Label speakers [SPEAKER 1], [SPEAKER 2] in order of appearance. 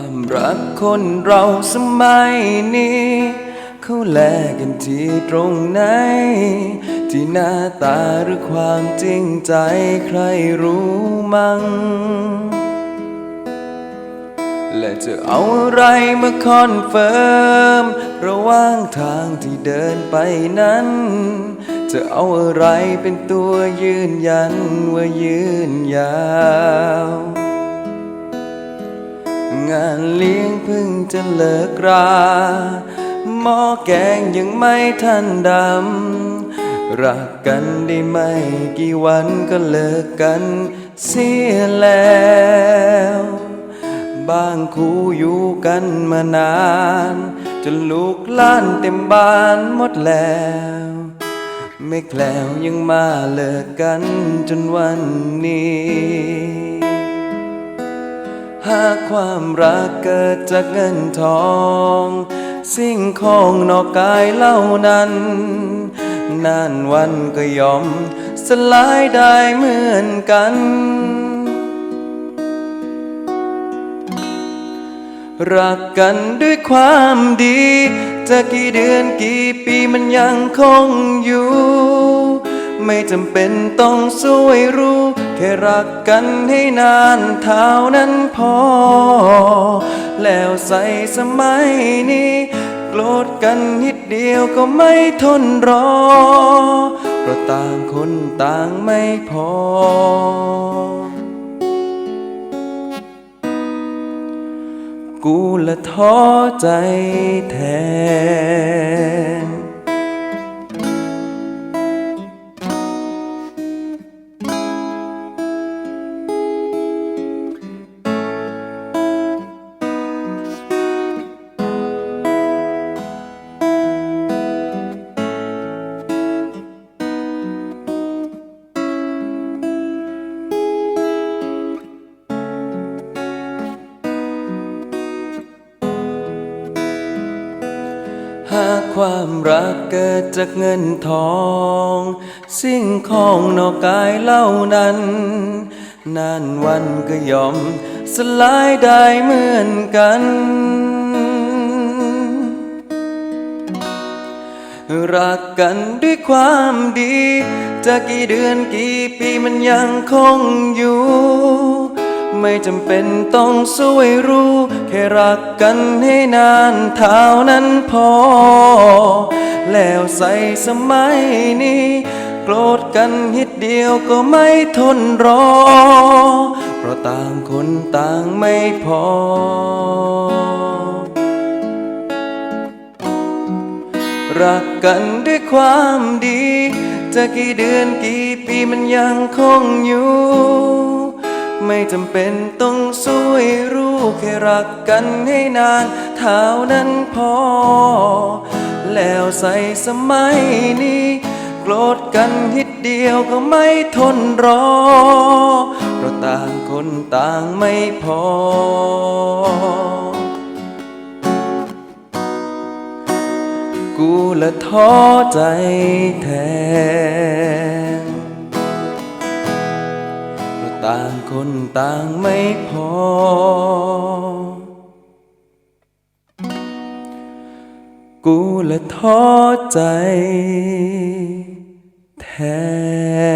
[SPEAKER 1] ความรักคนเราสมัยนี้ เขาแลกกันที่ตรงไหน ที่หน้าตาหรือความจริงใจใครรู้มั้งและจะเอาอะไรมาคอนเฟิร์ม ระหว่างทางที่เดินไปนั้น จะเอาอะไรเป็นตัวยืนยันว่ายืนยาว งานเลี้ยงเพิ่งจะเลิกราหม้อแกงยังไม่ทันดำ รักกันได้ไม่กี่วันก็เลิกกันเสียแล้ว บางคู่อยู่กันมานาน จนลูกล้านเต็มบ้านหมดแล้วไม่แคล้วยังมาเลิกกันจนวันนี้ ความรักเกิดจากเงินทอง สิ่งของนอกกายเล่านั้น นานวันก็ยอมสลายได้เหมือนกัน รักกันด้วยความดี จะกี่เดือนกี่ปีมันยังคงอยู่ ไม่จำเป็นต้องสวยรู้ แค่รักกันให้นานเท่านั้นพอ แล้วใส่สมัยนี้ โกรธกันนิดเดียวก็ไม่ทนรอ เพราะต่างคนต่างไม่พอ กูละท้อใจแทน หากความรักเกิดจากเงินทอง สิ่งของนอกกายเล่านั้น นานวันก็ยอมสลายได้เหมือนกัน รักกันด้วยความดี จะกี่เดือนกี่ปีมันยังคงอยู่ ไม่จำเป็นต้องสวยรู้ แค่รักกันให้นานเท่านั้นพอ แล้วใส่สมัยนี้ โกรธกันนิดเดียวก็ไม่ทนรอ เพราะต่างคนต่างไม่พอรักกันด้วยความดี จะกี่เดือนกี่ปีมันยังคงอยู่ ไม่จำเป็นต้องสวยรู้แค่รักกันให้นานเท่านั้นพอ แล้วใส่สมัยนี้โกรธกันนิดเดียวก็ไม่ทนรอ เพราะต่างคนต่างไม่พอ กูละท้อใจแทน ต่างคนต่างไม่พอ กูละท้อใจแทน